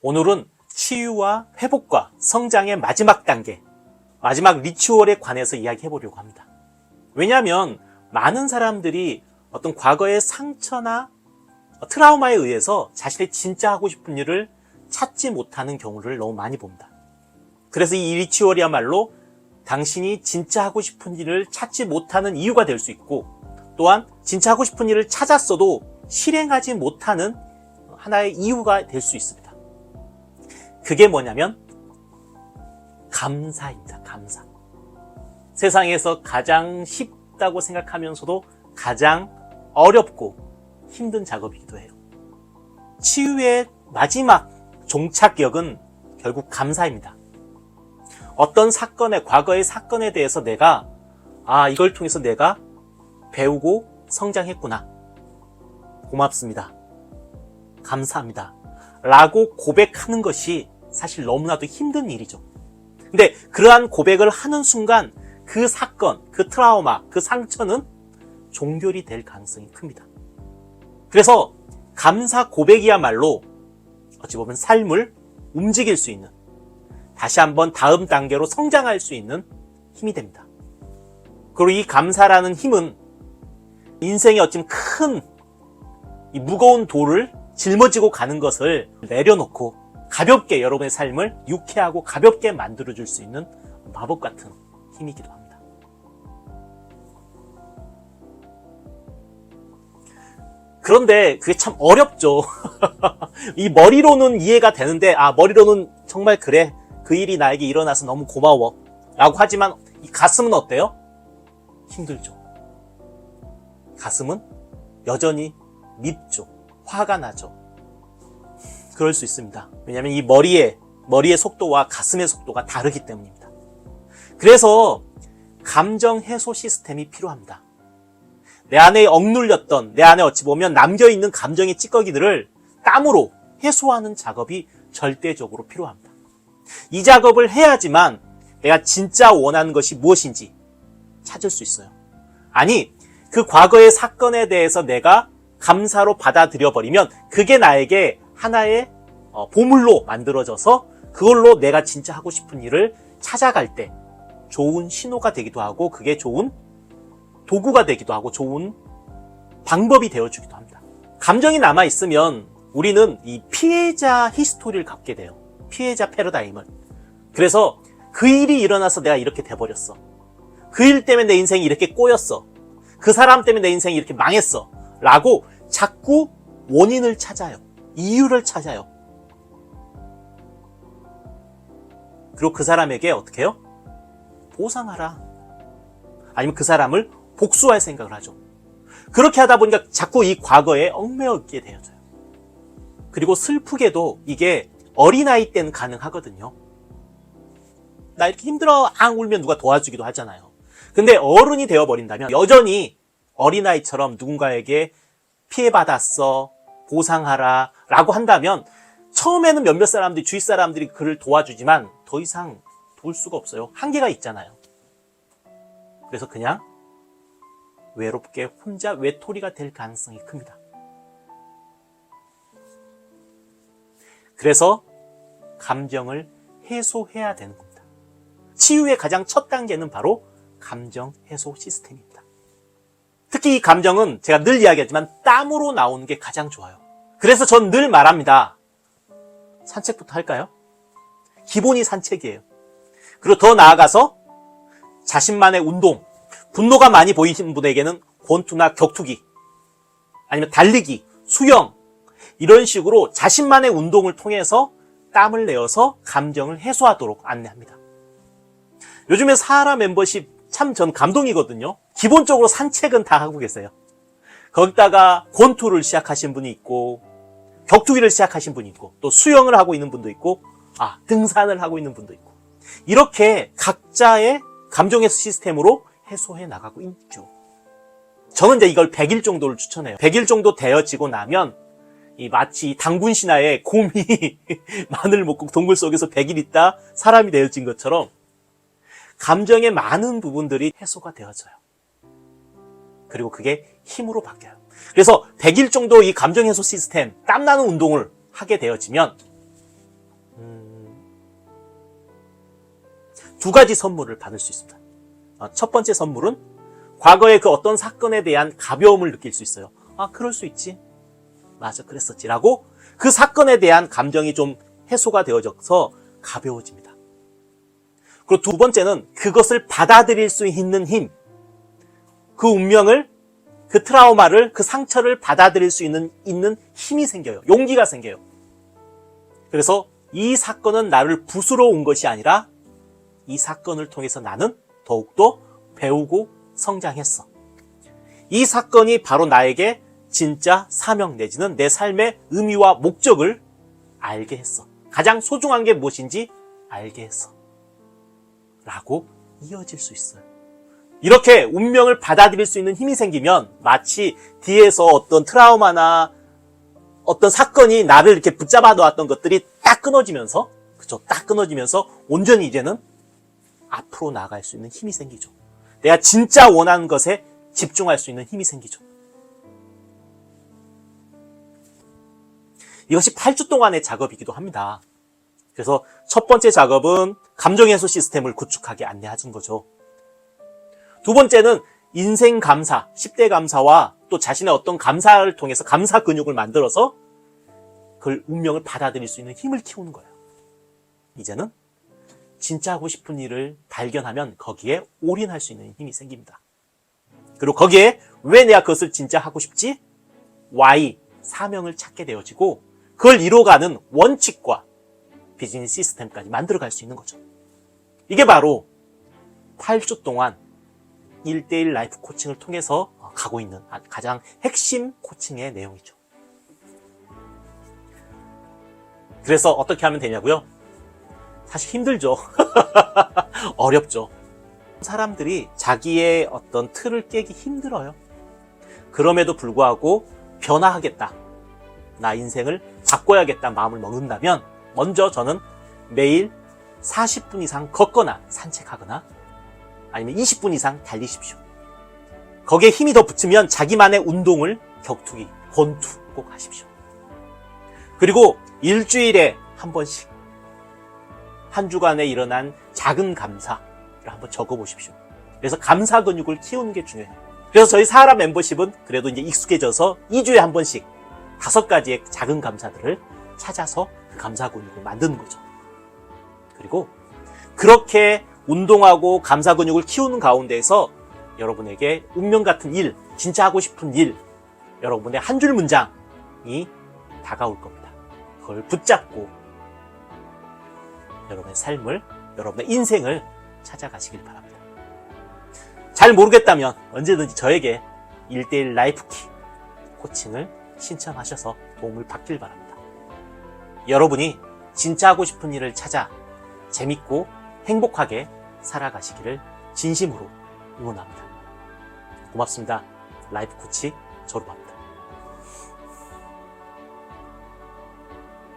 오늘은 치유와 회복과 성장의 마지막 단계, 마지막 리추얼에 관해서 이야기해 보려고 합니다. 왜냐하면 많은 사람들이 어떤 과거의 상처나 트라우마에 의해서 자신의 진짜 하고 싶은 일을 찾지 못하는 경우를 너무 많이 봅니다. 그래서 이 리추얼이야말로 당신이 진짜 하고 싶은 일을 찾지 못하는 이유가 될 수 있고 또한 진짜 하고 싶은 일을 찾았어도 실행하지 못하는 하나의 이유가 될 수 있습니다. 그게 뭐냐면 감사입니다. 감사. 세상에서 가장 쉽다고 생각하면서도 가장 어렵고 힘든 작업이기도 해요. 치유의 마지막 종착역은 결국 감사입니다. 어떤 사건에, 과거의 사건에 대해서 내가, 아, 이걸 통해서 내가 배우고 성장했구나. 고맙습니다. 감사합니다. 라고 고백하는 것이 사실 너무나도 힘든 일이죠. 근데 그러한 고백을 하는 순간 그 사건, 그 트라우마, 그 상처는 종결이 될 가능성이 큽니다. 그래서 감사 고백이야말로 어찌 보면 삶을 움직일 수 있는 다시 한번 다음 단계로 성장할 수 있는 힘이 됩니다. 그리고 이 감사라는 힘은 인생의 어찌 큰 무거운 돌을 짊어지고 가는 것을 내려놓고 가볍게 여러분의 삶을 유쾌하고 가볍게 만들어줄 수 있는 마법 같은 힘이기도 합니다. 그런데 그게 참 어렵죠. 이 머리로는 이해가 되는데, 아, 머리로는 정말 그래. 그 일이 나에게 일어나서 너무 고마워. 라고 하지만 이 가슴은 어때요? 힘들죠. 가슴은 여전히 밉죠. 화가 나죠. 그럴 수 있습니다. 왜냐하면 이 머리의 머리의 속도와 가슴의 속도가 다르기 때문입니다. 그래서 감정 해소 시스템이 필요합니다. 내 안에 억눌렸던 내 안에 어찌 보면 남겨 있는 감정의 찌꺼기들을 땀으로 해소하는 작업이 절대적으로 필요합니다. 이 작업을 해야지만 내가 진짜 원하는 것이 무엇인지 찾을 수 있어요. 아니, 그 과거의 사건에 대해서 내가 감사로 받아들여 버리면 그게 나에게 하나의 어, 보물로 만들어져서 그걸로 내가 진짜 하고 싶은 일을 찾아갈 때 좋은 신호가 되기도 하고 그게 좋은 도구가 되기도 하고 좋은 방법이 되어주기도 합니다. 감정이 남아 있으면 우리는 이 피해자 히스토리를 갖게 돼요. 피해자 패러다임을. 그래서 그 일이 일어나서 내가 이렇게 돼버렸어. 그 일 때문에 내 인생이 이렇게 꼬였어. 그 사람 때문에 내 인생이 이렇게 망했어. 라고 자꾸 원인을 찾아요. 이유를 찾아요. 그리고 그 사람에게 어떻게 해요? 보상하라. 아니면 그 사람을 복수할 생각을 하죠. 그렇게 하다 보니까 자꾸 이 과거에 얽매여 있게 되어져요. 그리고 슬프게도 이게 어린아이 때는 가능하거든요. 나 이렇게 힘들어 앙 울면 누가 도와주기도 하잖아요. 근데 어른이 되어버린다면 여전히 어린아이처럼 누군가에게 피해받았어, 보상하라 라고 한다면 처음에는 몇몇 사람들이, 주위 사람들이 그를 도와주지만 더 이상 도울 수가 없어요. 한계가 있잖아요. 그래서 그냥 외롭게 혼자 외톨이가 될 가능성이 큽니다. 그래서 감정을 해소해야 되는 겁니다. 치유의 가장 첫 단계는 바로 감정 해소 시스템입니다. 특히 이 감정은 제가 늘 이야기하지만 땀으로 나오는 게 가장 좋아요. 그래서 전 늘 말합니다. 산책부터 할까요? 기본이 산책이에요. 그리고 더 나아가서 자신만의 운동, 분노가 많이 보이시는 분에게는 권투나 격투기, 아니면 달리기, 수영, 이런 식으로 자신만의 운동을 통해서 땀을 내어서 감정을 해소하도록 안내합니다. 요즘에 사하라 멤버십 참 전 감동이거든요. 기본적으로 산책은 다 하고 계세요. 거기다가 권투를 시작하신 분이 있고, 격투기를 시작하신 분이 있고, 또 수영을 하고 있는 분도 있고, 아, 등산을 하고 있는 분도 있고. 이렇게 각자의 감정해소 시스템으로 해소해 나가고 있죠. 저는 이제 이걸 100일 정도를 추천해요. 100일 정도 되어지고 나면 이 마치 당군 신화에 곰이 마늘 먹고 동굴 속에서 100일 있다 사람이 되어진 것처럼 감정의 많은 부분들이 해소가 되어져요. 그리고 그게 힘으로 바뀌어요. 그래서 100일 정도 이 감정 해소 시스템 땀나는 운동을 하게 되어지면 음, 두 가지 선물을 받을 수 있습니다. 어, 첫 번째 선물은 과거의 그 어떤 사건에 대한 가벼움을 느낄 수 있어요. 아, 그럴 수 있지. 맞아, 그랬었지라고 그 사건에 대한 감정이 좀 해소가 되어져서 가벼워집니다. 그리고 두 번째는 그것을 받아들일 수 있는 힘, 그 운명을 그 트라우마를, 그 상처를 받아들일 수 있는, 있는 힘이 생겨요. 용기가 생겨요. 그래서 이 사건은 나를 부수러 온 것이 아니라 이 사건을 통해서 나는 더욱더 배우고 성장했어. 이 사건이 바로 나에게 진짜 사명 내지는 내 삶의 의미와 목적을 알게 했어. 가장 소중한 게 무엇인지 알게 했어. 라고 이어질 수 있어요. 이렇게 운명을 받아들일 수 있는 힘이 생기면 마치 뒤에서 어떤 트라우마나 어떤 사건이 나를 이렇게 붙잡아 놓았던 것들이 딱 끊어지면서, 그죠? 딱 끊어지면서 온전히 이제는 앞으로 나아갈 수 있는 힘이 생기죠. 내가 진짜 원하는 것에 집중할 수 있는 힘이 생기죠. 이것이 8주 동안의 작업이기도 합니다. 그래서 첫 번째 작업은 감정 해소 시스템을 구축하게 안내해 준 거죠. 두 번째는 인생 감사, 10대 감사와 또 자신의 어떤 감사를 통해서 감사 근육을 만들어서 그걸 운명을 받아들일 수 있는 힘을 키우는 거예요. 이제는 진짜 하고 싶은 일을 발견하면 거기에 올인할 수 있는 힘이 생깁니다. 그리고 거기에 왜 내가 그것을 진짜 하고 싶지? why, 사명을 찾게 되어지고 그걸 이뤄가는 원칙과 비즈니스 시스템까지 만들어갈 수 있는 거죠. 이게 바로 8주 동안 1대1 라이프 코칭을 통해서 가고 있는 가장 핵심 코칭의 내용이죠. 그래서 어떻게 하면 되냐고요? 사실 힘들죠. 어렵죠. 사람들이 자기의 어떤 틀을 깨기 힘들어요. 그럼에도 불구하고 변화하겠다. 나 인생을 바꿔야겠다 마음을 먹는다면 먼저 저는 매일 40분 이상 걷거나 산책하거나 아니면 20분 이상 달리십시오. 거기에 힘이 더 붙으면 자기만의 운동을 격투기, 권투 꼭 하십시오. 그리고 일주일에 한 번씩 한 주간에 일어난 작은 감사를 한번 적어보십시오. 그래서 감사 근육을 키우는 게 중요해요. 그래서 저희 사하라 멤버십은 그래도 이제 익숙해져서 2주에 한 번씩 다섯 가지의 작은 감사들을 찾아서 그 감사 근육을 만드는 거죠. 그리고 그렇게 운동하고 감사 근육을 키우는 가운데에서 여러분에게 운명 같은 일, 진짜 하고 싶은 일, 여러분의 한 줄 문장이 다가올 겁니다. 그걸 붙잡고 여러분의 삶을, 여러분의 인생을 찾아가시길 바랍니다. 잘 모르겠다면 언제든지 저에게 1대1 라이프키 코칭을 신청하셔서 도움을 받길 바랍니다. 여러분이 진짜 하고 싶은 일을 찾아 재밌고 행복하게 살아가시기를 진심으로 응원합니다. 고맙습니다. 라이프 코치 졸업합니다.